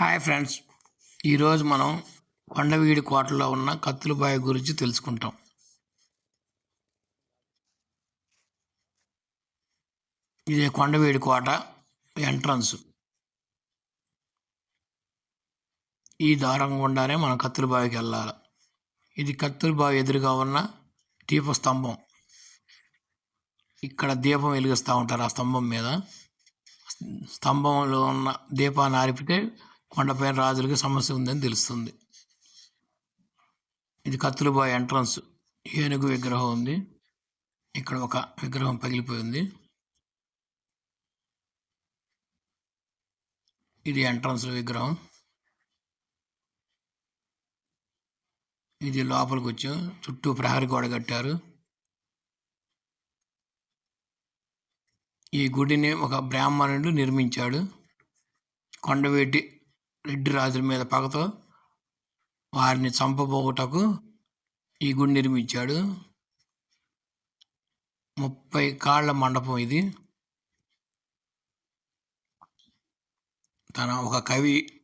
Hi friends. ఈరోజు మనం కొండవీడి కోటలో ఉన్న కత్తులబాయి గురించి తెలుసుకుంటాం. ఇది కొండవీడి కోట ఎంట్రన్స్. ఈ దారం గుండానే మనం కత్తులబావికి వెళ్ళాలి. ఇది కత్తులబావి ఎదురుగా ఉన్న దీపస్తంభం. ఇక్కడ దీపం వెలిగిస్తూ ఉంటారు ఆ స్తంభం మీద. స్తంభంలో ఉన్న దీపాన్ని ఆరిపితే కొండపైన రాజులకి సమస్య ఉందని తెలుస్తుంది. ఇది కత్తులబాయ్ ఎంట్రన్స్ ఏనుగు విగ్రహం ఉంది. ఇక్కడ ఒక విగ్రహం పగిలిపోయింది ఇది ఎంట్రన్స్ విగ్రహం. ఇది లోపలికి వచ్చాం చుట్టూ ప్రహరీ గోడ కట్టారు. ఈ గుడిని ఒక బ్రాహ్మణుడు నిర్మించాడు. కొండవేటి రెడ్డి రాజుల మీద పగతో వారిని చంపబోగుటకు ఈ గుడి నిర్మించాడు. ముప్పై కాళ్ళ మండపం ఇది. తన ఒక కవి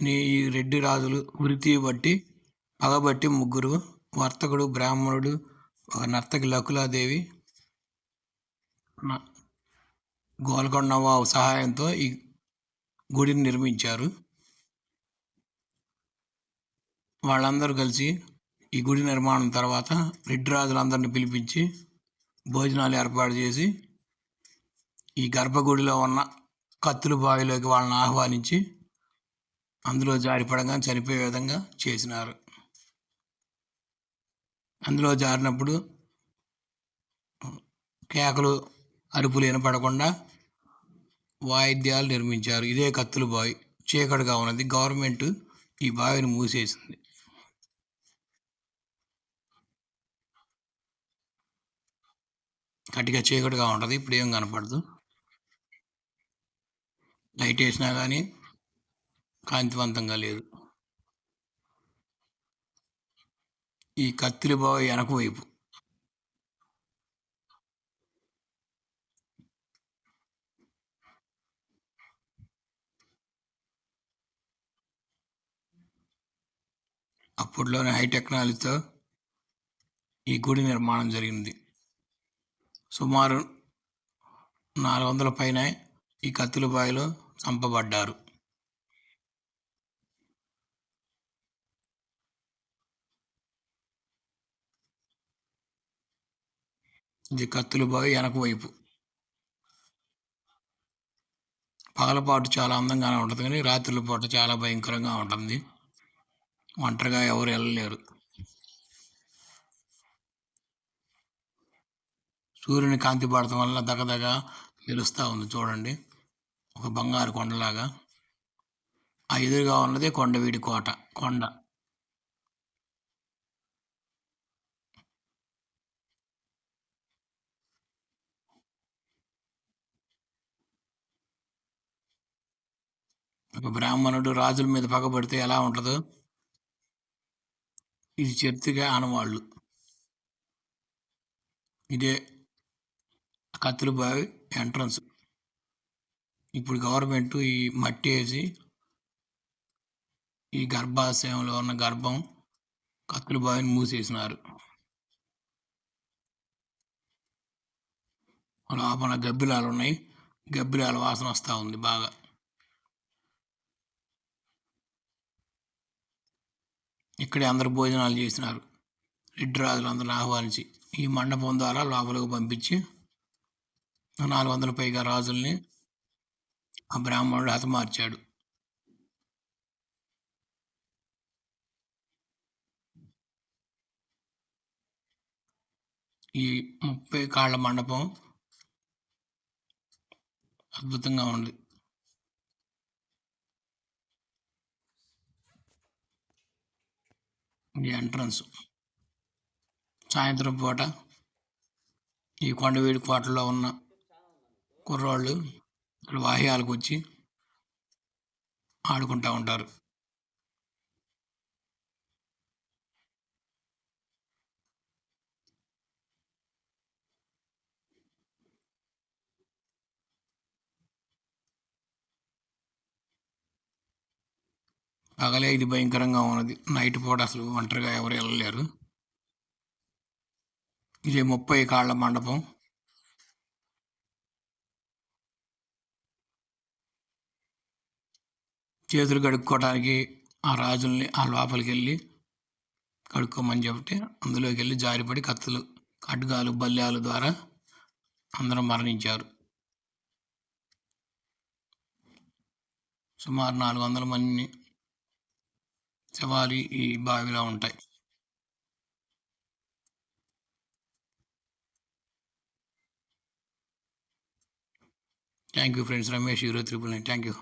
అని ఈ రెడ్డి రాజులు వృత్తి బట్టి పగబట్టి ముగ్గురు వర్తకుడు బ్రాహ్మణుడు ఒక నర్తకి లకులాదేవి న- గోల్కొండ సహాయంతో ఈ గుడిని నిర్మించారు. వాళ్ళందరూ కలిసి ఈ గుడి నిర్మాణం తర్వాత రెడ్డి రాజులందరిని పిలిపించి భోజనాలు ఏర్పాటు చేసి ఈ గర్భగుడిలో ఉన్న కత్తుల బావిలోకి వాళ్ళని ఆహ్వానించి అందులో జారిపడంగా చనిపోయే విధంగా చేసినారు. అందులో జారినప్పుడు కేకలు అరుపులు వినపడకుండా వాయిద్యాలు నిర్మించారు. ఇదే కత్తుల బావి. చీకటిగా ఉన్నది. గవర్నమెంట్ ఈ బావిని మూసేసింది. గట్టిగా చీకటిగా ఉంటుంది. ఇప్పుడు ఏం కనపడదు. లైట్ వేసినా కానీ కాంతివంతంగా లేదు. ఈ కత్తిరి బావి వెనక వైపు. అప్పట్లోనే హై టెక్నాలజీతో ఈ గుడి నిర్మాణం జరిగింది. సుమారు నాలుగు వందల పైన ఈ కత్తుల చంపబడ్డారు. ఇది కత్తులు బావి వెనక వైపు. పగలపాటు చాలా అందంగానే ఉంటుంది కానీ రాత్రుల పూట చాలా భయంకరంగా ఉంటుంది. ఒంటరిగా ఎవరు వెళ్ళలేరు. సూర్యుని కాంతి పడటం వల్ల దగదగ మెరుస్తూ ఉంది చూడండి. ఒక బంగారు కొండలాగా. ఆ ఎదురుగా ఉన్నది కొండవీడి కోట కొండ. ఒక బ్రాహ్మణుడు రాజుల మీద పగబడితే ఎలా ఉంటుందో? ఇది చర్తిగా ఆనవాళ్ళు. ఇదే కత్తుల బావి ఎంట్రన్స్ ఇప్పుడు గవర్నమెంట్ ఈ మట్టి వేసి ఈ గర్భాశయంలో ఉన్న గర్భం కత్తుల బావిని మూసేసినారు. లోపల గబ్బిలాలు ఉన్నాయి. గబ్బిలాల వాసన వస్తూ ఉంది బాగా. ఇక్కడే అందరు భోజనాలు చేసినారు. రెడ్డి రాజులు అందరిని ఆహ్వానించి ఈ మండపం ద్వారా లోపలికి పంపించి నాలుగు వందల పైగా రాజుల్ని ఆ బ్రాహ్మణుడు హతమార్చాడు. ఈ ముప్పై కాళ్ళ మండపం అద్భుతంగా ఉంది. ఈ ఎంట్రన్స్ సాయంత్రం పూట ఈ కొండవీడి కోటలో ఉన్న కుర్రాళ్ళు ఇక్కడ వాహ్యాలకు వచ్చి ఆడుకుంటూ ఉంటారు. పగలే ఇది భయంకరంగా ఉన్నది. నైట్ పూట అసలు ఒంటరిగా ఎవరు వెళ్ళలేరు. ఇది ముప్పై కాళ్ళ మండపం. చేతులు కడుక్కోవడానికి ఆ రాజుల్ని ఆ లోపలికి వెళ్ళి కడుక్కోమని చెబితే అందులోకి వెళ్ళి జారిపడి కత్తులు ఖడ్గాలు బల్యాలు ద్వారా అందరూ మరణించారు. సుమారు నాలుగు వందల మంది శవాలు ఈ బావిలో ఉంటాయి. Thank you friends Ramesh hero triple nine thank you